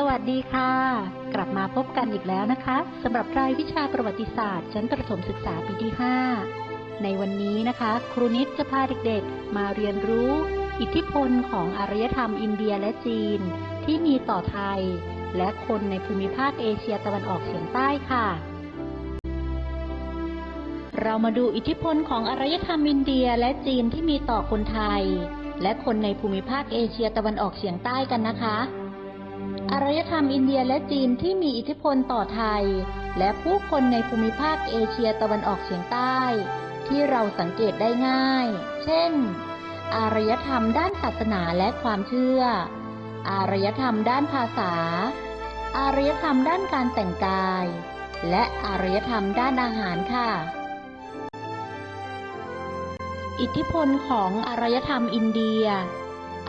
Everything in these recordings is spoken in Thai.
สวัสดีค่ะ กลับมาพบกันอีกแล้วนะคะสำหรับรายวิชาประวัติศาสตร์ชั้นประถมศึกษาปีที่ 5 ในวันนี้นะคะ ครูนิดจะพาเด็กๆ มาเรียนรู้ อิทธิพลของอารยธรรมอินเดียและจีน ที่มีต่อไทย และคนในภูมิภาคเอเชียตะวันออกเฉียงใต้ค่ะ เรามาดูอิทธิพลของอารยธรรมอินเดียและจีนที่มีต่อคนไทย และคนในภูมิภาคเอเชียตะวันออกเฉียงใต้กันนะคะ อารยธรรมอินเดียและจีนที่มีอิทธิพลต่อไทย และผู้คนในภูมิภาคเอเชียตะวันออกเฉียงใต้ ที่เราสังเกตได้ง่าย เช่น อารยธรรมด้านศาสนาและความเชื่อ อารยธรรมด้านภาษา อารยธรรมด้านการแต่งกาย และอารยธรรมด้านอาหารค่ะ อิทธิพลของอารยธรรมอินเดีย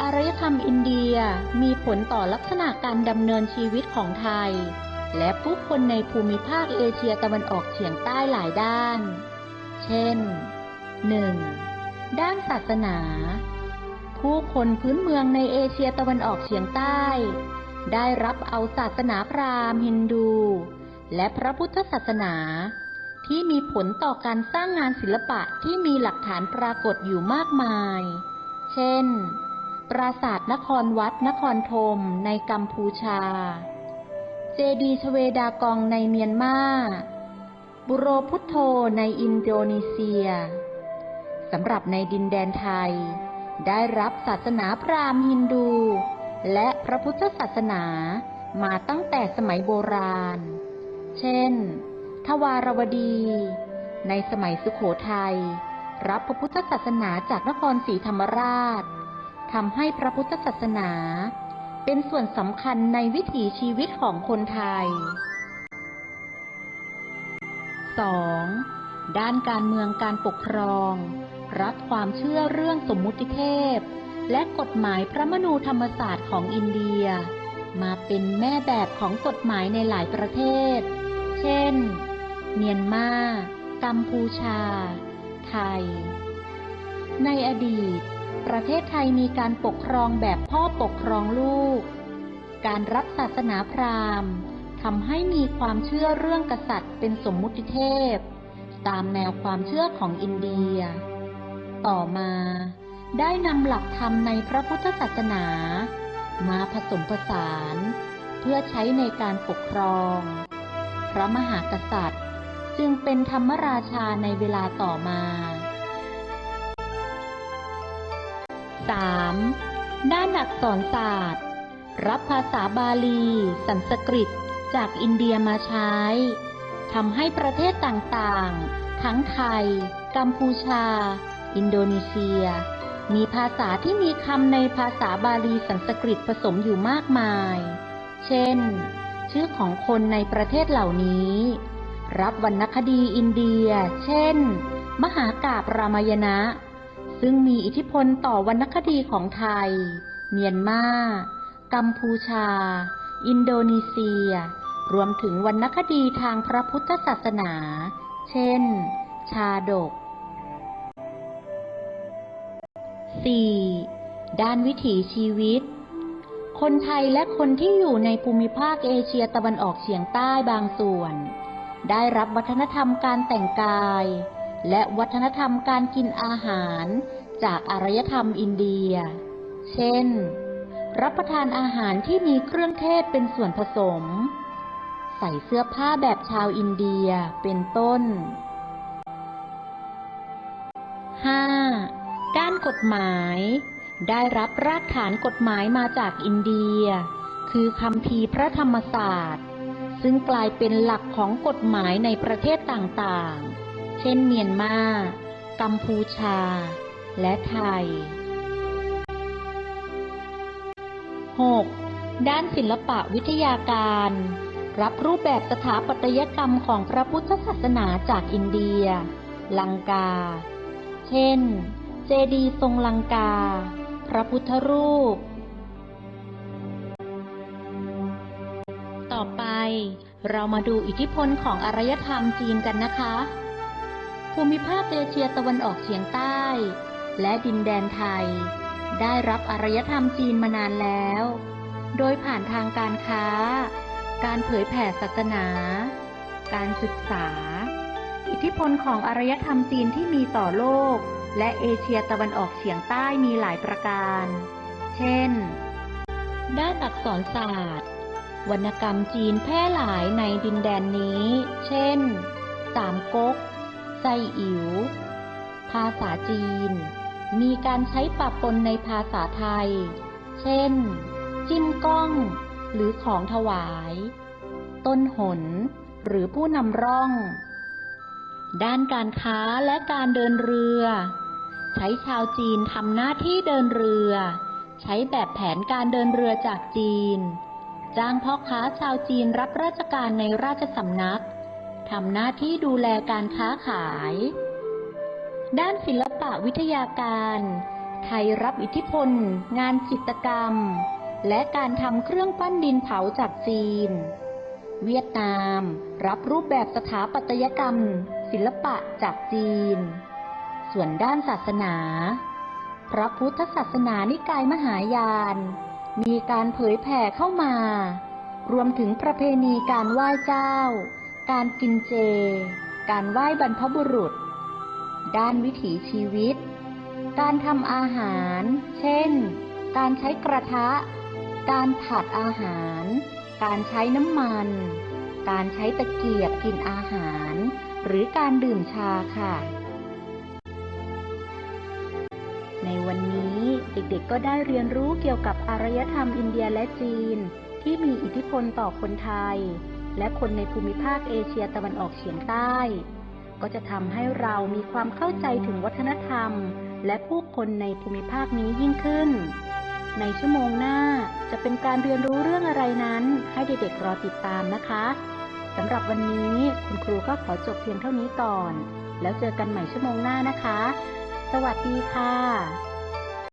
อารยธรรมอินเดียมีผลต่อลักษณะการดำเนินชีวิตของไทย และผู้คนในภูมิภาคเอเชียตะวันออกเฉียงใต้หลายด้าน เช่น 1. ด้านศาสนา ผู้คนพื้นเมืองในเอเชียตะวันออกเฉียงใต้ ได้รับเอาศาสนาพราหมณ์ฮินดู และพระพุทธศาสนา ที่มีผลต่อการสร้างงานศิลปะที่มีหลักฐานปรากฏอยู่มากมาย เช่น ปราสาทนครวัดนครธมในกัมพูชา เจดีชเวดากองในเมียนมา บุโรพุทโธในอินโดนีเซีย สำหรับในดินแดนไทย ได้รับศาสนาพราหมณ์ฮินดู และพระพุทธศาสนามาตั้งแต่สมัยโบราณ เช่น ทวารวดี ในสมัยสุขโขทัย รับพระพุทธศาสนาจากนครศรีธรรมราช ทำให้พระพุทธศาสนา เป็นส่วนสำคัญในวิถีชีวิตของคนไทย 2. ด้านการเมืองการปกครอง รับความเชื่อเรื่องสมมุติเทพ และกฎหมายพระมนูธรรมศาสตร์ของอินเดีย มาเป็นแม่แบบของกฎหมายในหลายประเทศ เช่น เมียนมา กัมพูชา ไทย ในอดีต ประเทศไทยมีการปกครองแบบพ่อปกครองลูก การรับศาสนาพราหมณ์ทำให้มีความเชื่อเรื่องกษัตริย์เป็นสมมุติเทพ ตามแนวความเชื่อของอินเดีย ต่อมา ได้นำหลักธรรมในพระพุทธศาสนา มาผสมผสาน เพื่อใช้ในการปกครอง พระมหากษัตริย์ จึงเป็นธรรมราชาในเวลาต่อมา 3. ด้านอักษรศาสตร์ รับภาษาบาลี สันสกฤต จากอินเดียมาใช้ทำให้ประเทศต่างๆ ทั้งไทย กัมพูชา อินโดนีเซีย มีภาษาที่มีคำในภาษาบาลีสันสกฤตผสมอยู่มากมาย เช่น ชื่อของคนในประเทศเหล่านี้ รับวรรณคดีอินเดีย เช่น มหากาบรามายณะ ซึ่งมีอิทธิพลต่อวรรณคดีของไทย เมียนมา กัมพูชา อินโดนีเซีย รวมถึงวรรณคดีทางพระพุทธศาสนา เช่น ชาดก 4. ด้านวิถีชีวิต คนไทยและคนที่อยู่ในภูมิภาคเอเชียตะวันออกเฉียงใต้บางส่วน ได้รับวัฒนธรรมการแต่งกาย และวัฒนธรรมการกินอาหาร จากอารยธรรมอินเดีย เช่น รับประทานอาหารที่มีเครื่องเทศเป็นส่วนผสม ใส่เสื้อผ้าแบบชาวอินเดียเป็นต้น 5. ด้านกฎหมาย ได้รับรากฐานกฎหมายมาจากอินเดีย คือคำพีพระธรรมศาสตร์ ซึ่งกลายเป็นหลักของกฎหมายในประเทศต่างๆ เช่นเมียนมา กัมพูชา และไทย 6. ด้านศิลปะวิทยาการ รับรูปแบบสถาปัตยกรรมของพระพุทธศาสนาจากอินเดีย ลังกา เช่น เจดีย์ทรงลังกา พระพุทธรูป ต่อไปเรามาดูอิทธิพลของอารยธรรมจีนกันนะคะ ภูมิภาคเอเชียตะวันออกเฉียงใต้ และดินแดนไทย ได้รับอารยธรรมจีนมานานแล้ว โดยผ่านทางการค้า การเผยแผ่ศาสนา การศึกษา อิทธิพลของอารยธรรมจีนที่มีต่อโลก และเอเชียตะวันออกเฉียงใต้มีหลายประการ เช่น ด้านอักษรศาสตร์ วรรณกรรมจีนแพร่หลายในดินแดนนี้ เช่น สามก๊ก ไซอิ๋ว ภาษาจีน มีการใช้ปะปนในภาษาไทย เช่น จิ้มก้อง หรือของถวาย ต้นหน หรือผู้นำร่อง ด้านการค้าและการเดินเรือ ใช้ชาวจีนทำหน้าที่เดินเรือ ใช้แบบแผนการเดินเรือจากจีน จ้างพ่อค้าชาวจีนรับราชการในราชสำนัก ทำหน้าที่ดูแลการค้าขาย ด้านศิลปะวิทยาการ ไทยรับอิทธิพล งานจิตกรรม และการทำเครื่องปั้นดินเผาจากจีน เวียดนาม รับรูปแบบสถาปัตยกรรม ศิลปะจากจีน ส่วนด้านศาสนา พระพุทธศาสนานิกายมหายาน มีการเผยแผ่เข้ามารวมถึงประเพณีการไหว้เจ้า การกินเจ การไหว้บรรพบุรุษ ด้านวิถีชีวิต การทำอาหาร เช่น การใช้กระทะ การผัดอาหาร การใช้น้ำมัน การใช้ตะเกียบกินอาหาร หรือการดื่มชาค่ะ ในวันนี้เด็กๆก็ได้เรียนรู้เกี่ยวกับอารยธรรมอินเดียและจีน ที่มีอิทธิพลต่อคนไทย และคนในภูมิภาคเอเชียตะวันออกเฉียงใต้ ก็จะทำให้เรามีความเข้าใจถึงวัฒนธรรม และผู้คนในภูมิภาคนี้ยิ่งขึ้น ในชั่วโมงหน้าจะเป็นการเรียนรู้เรื่องอะไรนั้น ให้เด็กๆรอติดตามนะคะสำหรับวันนี้คุณครูก็ขอจบเพียงเท่านี้ก่อน แล้วเจอกันใหม่ชั่วโมงหน้านะคะ สวัสดีค่ะ